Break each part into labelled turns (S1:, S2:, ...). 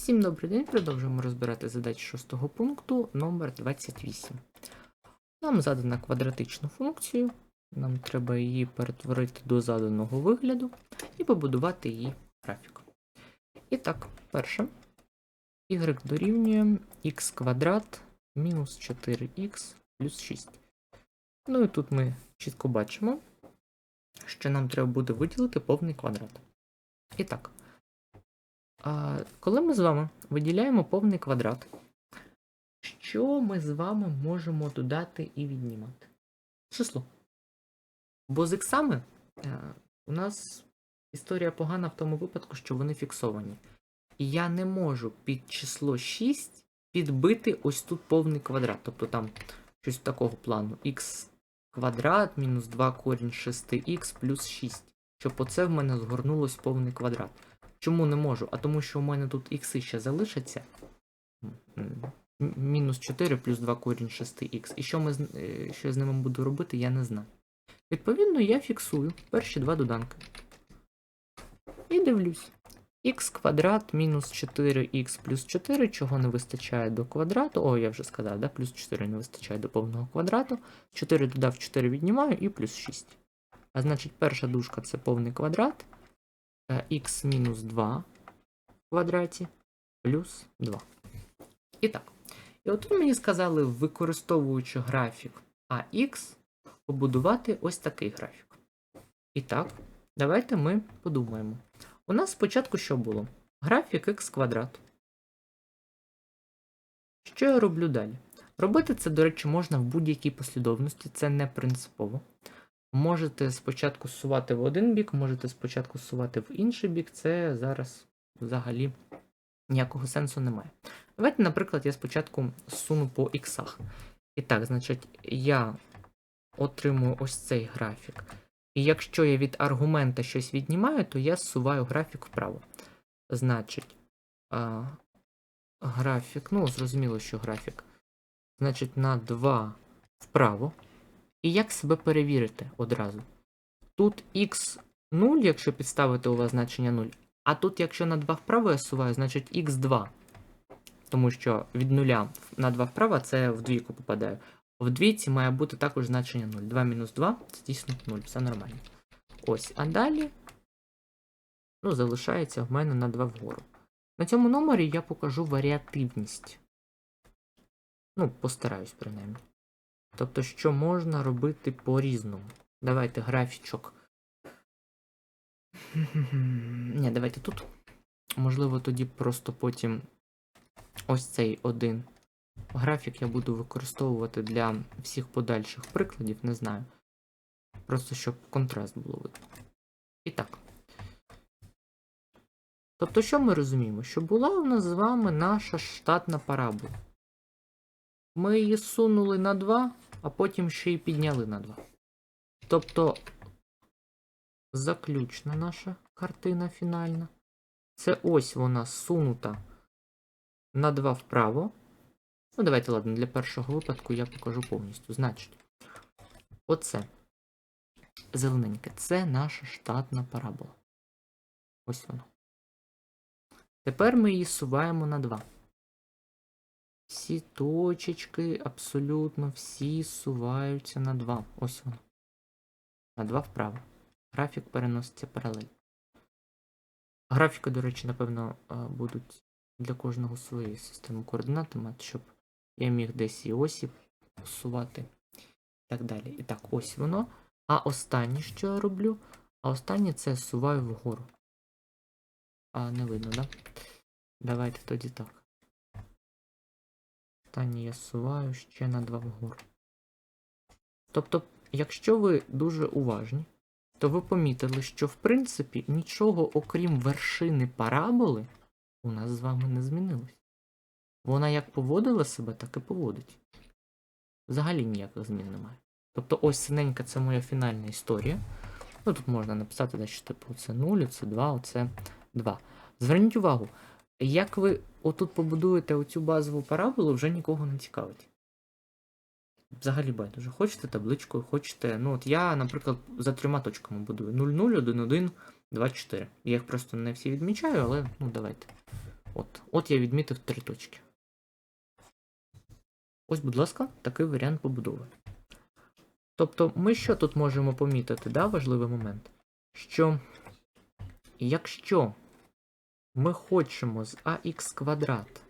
S1: Всім добрий день. Продовжуємо розбирати задачі шостого пункту номер 28. Нам задана квадратичну функцію. Нам треба її перетворити до заданого вигляду і побудувати її графік. І так, перше. y дорівнює x квадрат мінус 4х плюс 6. Ну і тут ми чітко бачимо, що нам треба буде виділити повний квадрат. І так. Коли ми з вами виділяємо повний квадрат, що ми з вами можемо додати і віднімати? Число. Бо з іксами е, у нас історія погана в тому випадку, що вони фіксовані. І я не можу під число 6 підбити ось тут повний квадрат. Тобто там щось такого плану. х квадрат мінус 2 корінь 6х плюс 6. Щоб оце в мене згорнулось повний квадрат. Чому не можу? А тому що у мене тут ікси ще залишаться. Мінус 4 плюс 2 корінь 6х. І що, ми, е, що я з ними буду робити, я не знаю. Відповідно, я фіксую перші два доданки. І дивлюсь. х квадрат мінус 4х плюс 4, чого не вистачає до квадрату. О, я вже сказав, да? плюс 4 не вистачає до повного квадрату. 4 додав 4 віднімаю і плюс 6. А значить, перша дужка це повний квадрат. Х мінус 2 в квадраті плюс 2. І так. І от мені сказали, використовуючи графік AX, побудувати ось такий графік. І так, давайте ми подумаємо. У нас спочатку що було? Графік х квадрат. Що я роблю далі? Робити це, до речі, можна в будь-якій послідовності, це не принципово. Можете спочатку сувати в один бік, можете спочатку сувати в інший бік, це зараз взагалі ніякого сенсу немає. Давайте, наприклад, я спочатку суну по іксах. І так, значить, я отримую ось цей графік. І якщо я від аргумента щось віднімаю, то я зсуваю графік вправо. Значить, графік, ну, зрозуміло, що графік. Значить, на 2 вправо. І як себе перевірити одразу? Тут x 0, якщо підставити у вас значення 0. А тут, якщо на 2 вправо я суваю, значить x2. Тому що від 0 на 2 вправо це в двійку попадає. В двійці має бути також значення 0. 2 мінус 2 це дійсно 0, все нормально. Ось, а далі ну, залишається в мене на 2 вгору. На цьому номері я покажу варіативність. Ну, постараюсь принаймні. Тобто, що можна робити по-різному. Давайте графічок. Ні, давайте тут. Можливо, тоді просто потім ось цей один графік я буду використовувати для всіх подальших прикладів, не знаю. Просто щоб контраст було видно. І так. Тобто, що ми розуміємо? Що була у нас з вами наша штатна парабола. Ми її сунули на 2, а потім ще й підняли на 2. Тобто, заключна наша картина фінальна. Це ось вона сунута на 2 вправо. Ну, давайте, ладно, для першого випадку я покажу повністю. Значить, оце зелененьке це наша штатна парабола. Ось вона. Тепер ми її суваємо на 2. Всі точечки, абсолютно всі суваються на 2. Ось воно. На 2 вправо. Графік переноситься паралель. Графіки, до речі, напевно, е, будуть для кожного своєї системи координат щоб я міг десь і осі посувати. І так далі. І так, ось воно. А останнє, що я роблю? А останнє це суваю вгору. А, не видно, да? Давайте тоді так. Останнє я суваю ще на 2 вгору. Тобто, якщо ви дуже уважні, то ви помітили, що в принципі нічого окрім вершини параболи у нас з вами не змінилось. Вона як поводила себе, так і поводить. Взагалі ніяких змін немає. Тобто ось синенька це моя фінальна історія. Ну тут можна написати, що типу це 0, це 2, оце 2. Зверніть увагу, як ви отут побудуєте оцю базову параболу, вже нікого не цікавить. Взагалі байдуже. Хочете табличкою, хочете. Ну, от я, наприклад, за трьома точками будую 0, 0, 1, 1, 2, 4. Я їх просто не всі відмічаю, але ну давайте. От, от я відмітив три точки. Ось, будь ласка, такий варіант побудови. Тобто, ми що тут можемо помітити, да, важливий момент? Що якщо ми хочемо з ax квадрат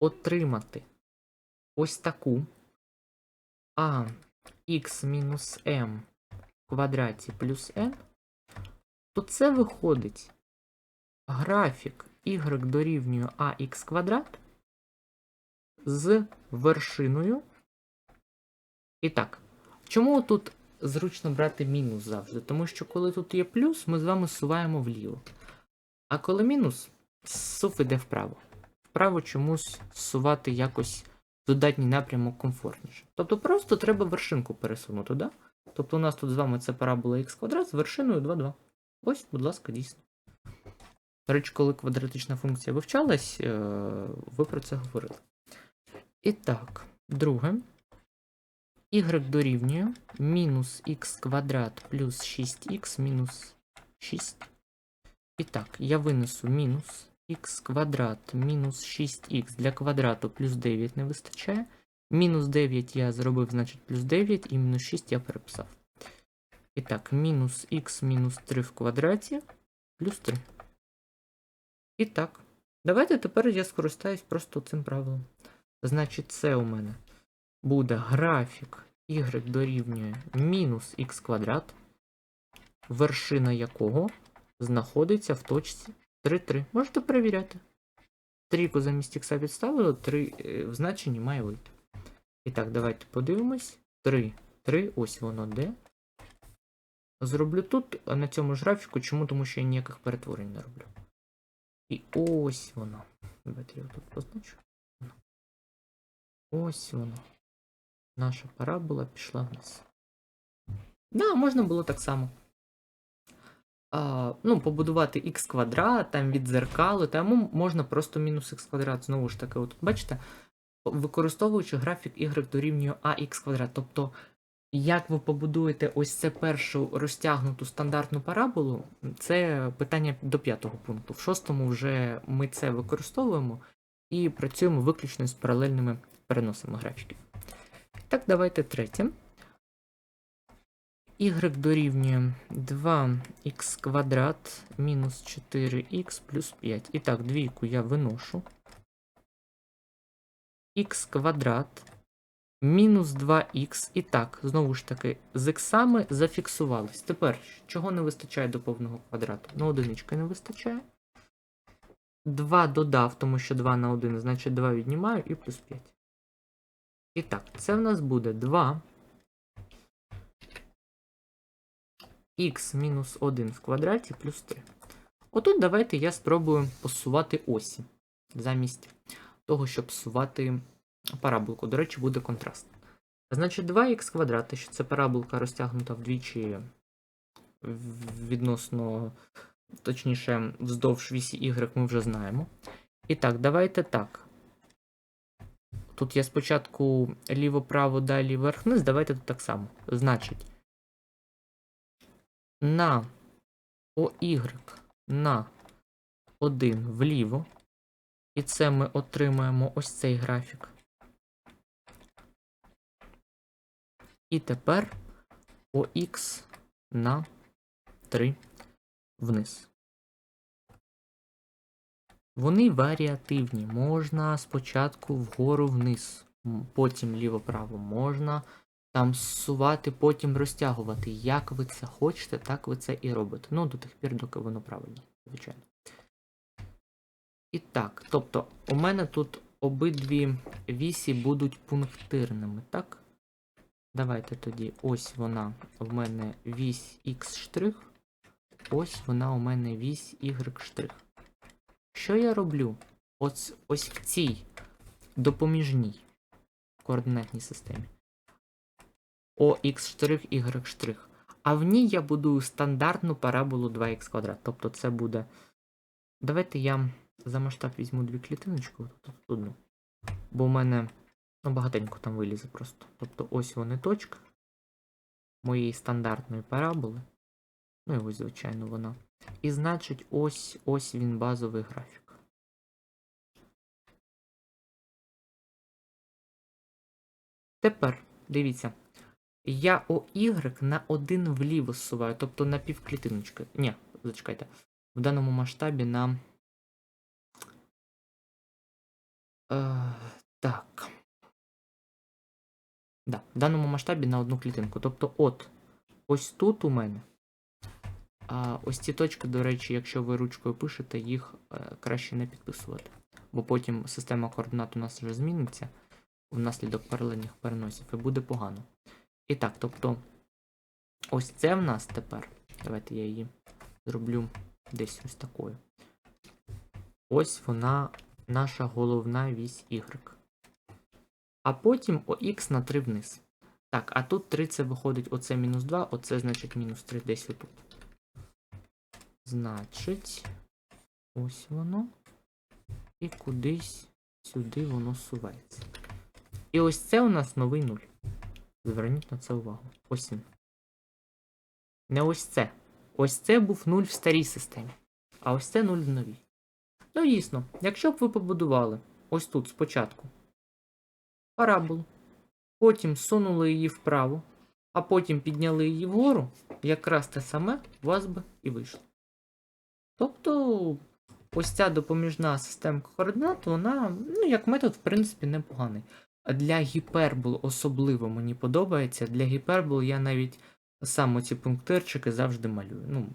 S1: отримати ось таку а x мінус m квадраті плюс n, то це виходить графік y дорівнює ax квадрат з вершиною. І так, чому тут зручно брати мінус завжди? Тому що коли тут є плюс, ми з вами суваємо вліво. А коли мінус, сув іде вправо. Вправо чомусь сувати якось додатній напрямок комфортніше. Тобто просто треба вершинку пересунути, да? Тобто у нас тут з вами це парабола х квадрат з вершиною 2, 2. Ось, будь ласка, дійсно. До речі, коли квадратична функція вивчалась, е, ви про це говорили. І так, друге. y дорівнює мінус х квадрат плюс 6х мінус 6. І так, я винесу мінус х квадрат мінус 6х для квадрату плюс 9 не вистачає. Мінус 9 я зробив, значить плюс 9, і мінус 6 я переписав. І так, мінус х мінус 3 в квадраті плюс 3. І так, давайте тепер я скористаюсь просто цим правилом. Значить, це у мене буде графік y дорівнює мінус х квадрат, вершина якого знаходиться в точці 3, 3. Можете перевіряти. Трійку замість х підставили, 3 е, в значенні має вийти. І так, давайте подивимось. 3, 3, ось воно де. Зроблю тут, на цьому ж графіку. Чому? Тому що я ніяких перетворень не роблю. І ось воно. Давайте я тут позначу. Ось воно. Наша парабола пішла вниз. Да, можна було так само. Ну, побудувати х квадрат, там від зеркали, тому можна просто мінус х квадрат. Знову ж таки, от бачите, використовуючи графік y дорівнює ax квадрат. Тобто, як ви побудуєте ось це першу розтягнуту стандартну параболу, це питання до п'ятого пункту. В шостому вже ми це використовуємо і працюємо виключно з паралельними переносами графіків. Так, давайте третє. Y дорівнює 2х квадрат мінус 4х плюс 5. І так, двійку я виношу. х квадрат мінус 2х. І так, знову ж таки, з іксами зафіксувались. Тепер, чого не вистачає до повного квадрату? Ну, одинички не вистачає. 2 додав, тому що 2 на 1, значить 2 віднімаю і плюс 5. І так, це в нас буде 2 х мінус 1 в квадраті плюс 3. Отут давайте я спробую посувати осі. Замість того, щоб сувати параболку. До речі, буде контраст. Значить, 2х квадрат, що це параболка розтягнута вдвічі відносно, точніше, вздовж вісі y ми вже знаємо. І так, давайте так. Тут я спочатку ліво-право, далі вверх-вниз, давайте тут так само. Значить, на OY на 1 вліво. І це ми отримаємо ось цей графік. І тепер OX на 3 вниз. Вони варіативні. Можна спочатку вгору вниз, потім ліво-право. Можна там зсувати, потім розтягувати. Як ви це хочете, так ви це і робите. Ну, до тих пір, доки воно правильно, звичайно. І так, тобто, у мене тут обидві вісі будуть пунктирними, так? Давайте тоді ось вона в мене вісь X', ось вона у мене вісь Y'. Що я роблю? Ось, ось в цій допоміжній координатній системі. Ox', а в ній я будую стандартну параболу 2х квадрат. Тобто це буде. Давайте я за масштаб візьму дві клітиночки, тобто одну. Бо в мене ну, багатенько там вилізе просто. Тобто ось вони точка моєї стандартної параболи. Ну і ось, звичайно, вона. І значить, ось ось він базовий графік. Тепер дивіться, я OY на один вліво зсуваю, тобто на півклітиночки. Ні, зачекайте. В даному масштабі на. Е, так. Да, в даному масштабі на одну клітинку. Тобто, от, ось тут у мене. А ось ці точки, до речі, якщо ви ручкою пишете, їх е, краще не підписувати. Бо потім система координат у нас вже зміниться внаслідок паралельних переносів і буде погано. І так, тобто, ось це в нас тепер. Давайте я її зроблю десь ось такою. Ось вона, наша головна вісь Y. А потім ОХ на 3 вниз. Так, а тут 3 це виходить оце мінус 2, оце значить мінус 3 десь отут. Значить, ось воно. І кудись сюди воно сувається. І ось це у нас новий нуль. Зверніть на це увагу. Ось він. Не ось це. Ось це був нуль в старій системі. А ось це нуль в новій. Ну, дійсно, якщо б ви побудували ось тут спочатку параболу, потім сунули її вправо, а потім підняли її вгору, якраз те саме у вас би і вийшло. Тобто, ось ця допоміжна системка координат, вона, ну, як метод, в принципі, непоганий. Для гіпербол особливо мені подобається. Для гіпербол я навіть сам ці пунктирчики завжди малюю. Ну,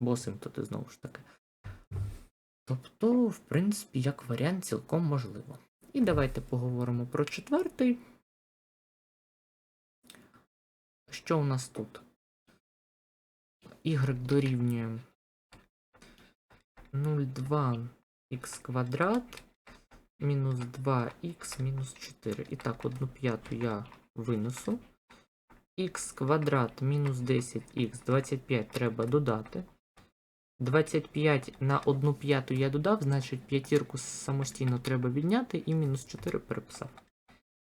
S1: бо симптоти знову ж таки. Тобто, в принципі, як варіант, цілком можливо. І давайте поговоримо про четвертий. Що у нас тут? Y дорівнює 0,2х квадрат мінус 2х мінус 4. І так, 1 п'яту я винесу. х квадрат мінус 10х, 25 треба додати. 25 на 1 п'яту я додав, значить п'ятірку самостійно треба відняти і мінус 4 переписав.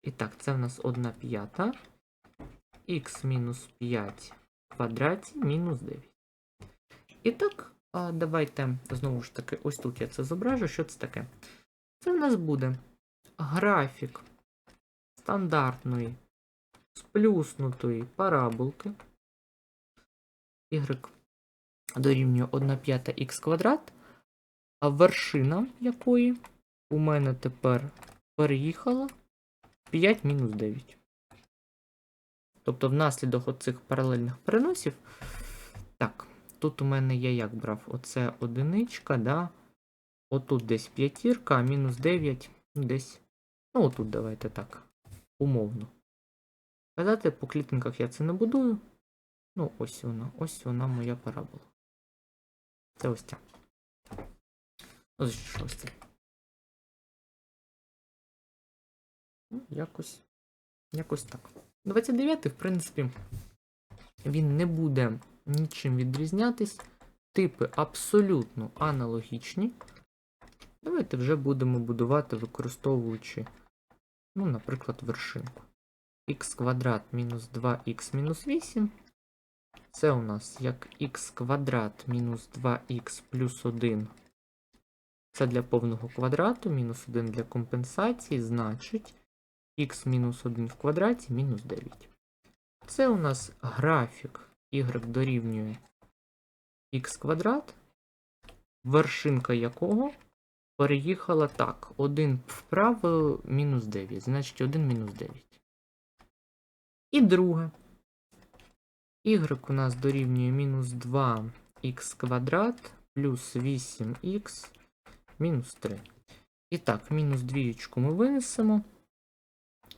S1: І так, це в нас 1 п'ята. х мінус 5 в квадраті мінус 9. І так, давайте знову ж таки, ось тут я це зображу. Що це таке? Це в нас буде графік стандартної сплюснутої параболки. Y дорівнює 1 п'ята х квадрат, а вершина якої у мене тепер переїхала 5 мінус 9. Тобто, внаслідок оцих паралельних переносів. Так, тут у мене я як брав? Оце одиничка, да? Отут десь п'ятірка, мінус 9, ну, десь. Ну, отут давайте так. Умовно. Казати, по клітинках я це не будую. Ну, ось вона, ось вона моя парабола. Це ось ця. Ось що ось це. Ну, якось. Якось так. 29, в принципі, він не буде нічим відрізнятись. Типи абсолютно аналогічні. Давайте вже будемо будувати, використовуючи, ну, наприклад, вершинку. х квадрат мінус 2х мінус 8. Це у нас як х квадрат мінус 2х плюс 1. Це для повного квадрату, мінус 1 для компенсації, значить х мінус 1 в квадраті мінус 9. Це у нас графік y дорівнює х квадрат, вершинка якого переїхала так. 1 вправо мінус 9, значить 1 мінус 9. І друге. Y у нас дорівнює мінус 2х квадрат плюс 8х мінус 3. І так, мінус двієчку ми винесемо.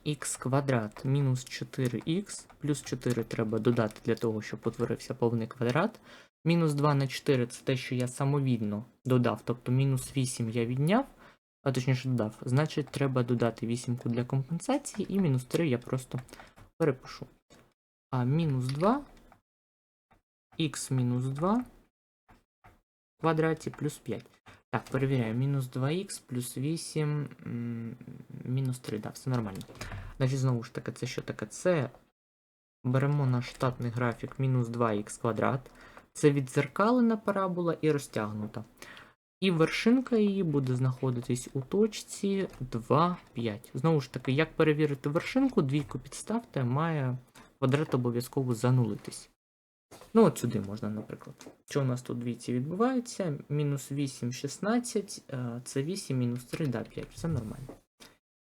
S1: х квадрат мінус 4х, плюс 4 треба додати для того, щоб утворився повний квадрат. Мінус 2 на 4 це те, що я самовільно додав, тобто мінус 8 я відняв, а точніше додав. Значить, треба додати 8 для компенсації, і мінус 3 я просто перепишу. А мінус 2, х мінус 2 в квадраті плюс 5. Так, перевіряю. Мінус 2х плюс 8, м, мінус 3, да, все нормально. Значить, знову ж таки, це що таке? Це беремо наш штатний графік мінус 2х квадрат. Це відзеркалена парабола і розтягнута. І вершинка її буде знаходитись у точці 2, 5. Знову ж таки, як перевірити вершинку, двійку підставте, має квадрат обов'язково занулитись. Ну, от сюди можна, наприклад. Що у нас тут двійці відбувається? Мінус 8, 16, е, це 8, мінус 3, да, 5. Все нормально.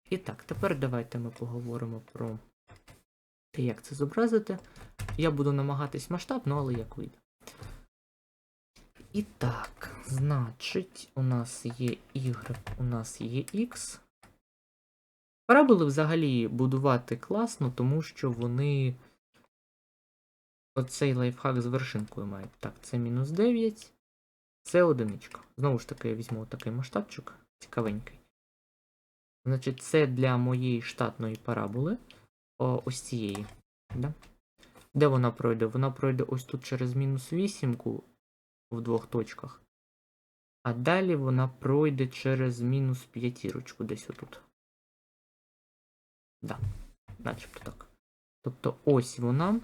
S1: І так, тепер давайте ми поговоримо про те, як це зобразити. Я буду намагатись масштабно, але як вийде. І так, значить, у нас є Y, у нас є X. Параболи взагалі будувати класно, тому що вони. Оцей лайфхак з вершинкою мають. Так, це мінус 9, це одиничка. Знову ж таки, я візьму такий масштабчик, цікавенький. Значить, це для моєї штатної параболи. О, ось цієї. Да? Де вона пройде? Вона пройде ось тут через мінус 8 в двох точках. А далі вона пройде через мінус п'ятірочку десь отут. Да, начебто так. Тобто ось вона,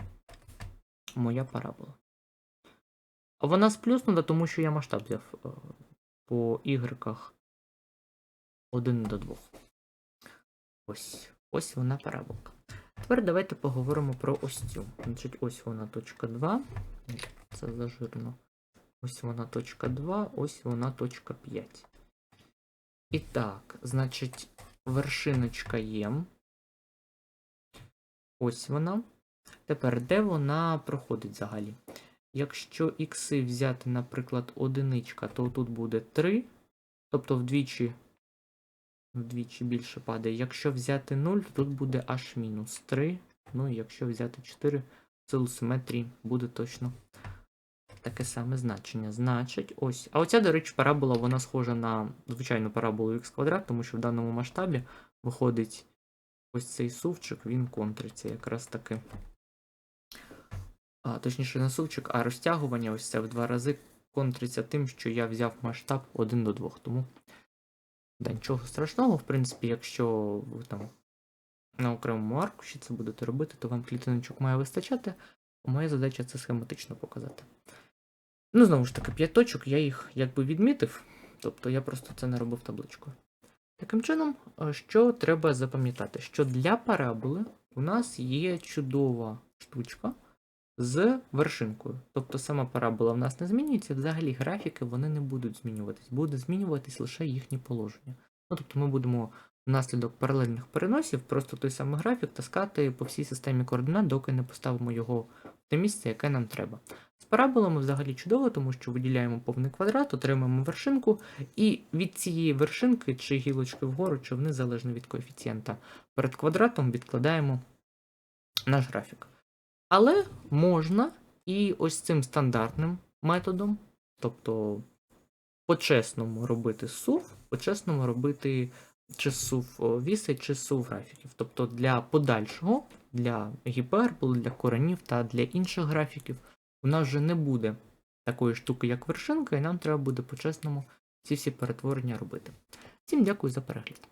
S1: моя парабола. Вона сплюснута, тому що я масштаб взяв е, по ігреках 1 до 2. Ось. Ось вона параболка. Тепер давайте поговоримо про ось цю. Значить, ось вона точка 2. Це зажирно. Ось вона точка 2, ось вона точка 5. І так, значить, вершиночка є. Ось вона. Тепер, де вона проходить взагалі? Якщо ікси взяти, наприклад, одиничка, то тут буде 3, тобто вдвічі, вдвічі більше падає. Якщо взяти 0, то тут буде аж мінус 3. Ну і якщо взяти 4, в силу симетрії буде точно таке саме значення. Значить, ось. А оця, до речі, парабола, вона схожа на звичайну параболу х квадрат, тому що в даному масштабі виходить ось цей сувчик, він контриться якраз таки. А, точніше, не сувчик, а розтягування ось це в два рази контриться тим, що я взяв масштаб 1 до 2. Тому да, нічого страшного, в принципі, якщо ви там на окремому аркуші це будете робити, то вам клітиночок має вистачати. Моя задача це схематично показати. Ну, знову ж таки, 5 точок, я їх якби відмітив, тобто я просто це не робив табличкою. Таким чином, е, що треба запам'ятати? Що для параболи у нас є чудова штучка з вершинкою. Тобто сама парабола в нас не змінюється, взагалі графіки вони не будуть змінюватись, буде змінюватись лише їхні положення. Ну, тобто ми будемо внаслідок паралельних переносів просто той самий графік таскати по всій системі координат, доки не поставимо його в те місце, яке нам треба. З параболами взагалі чудово, тому що виділяємо повний квадрат, отримаємо вершинку, і від цієї вершинки, чи гілочки вгору, чи вниз, залежно від коефіцієнта, перед квадратом відкладаємо наш графік. Але можна і ось цим стандартним методом, тобто по-чесному робити сув, по-чесному робити чи сув віси, чи сув графіків. Тобто для подальшого, для гіпербол, для коренів та для інших графіків у нас вже не буде такої штуки, як вершинка, і нам треба буде по-чесному ці всі перетворення робити. Всім дякую за перегляд.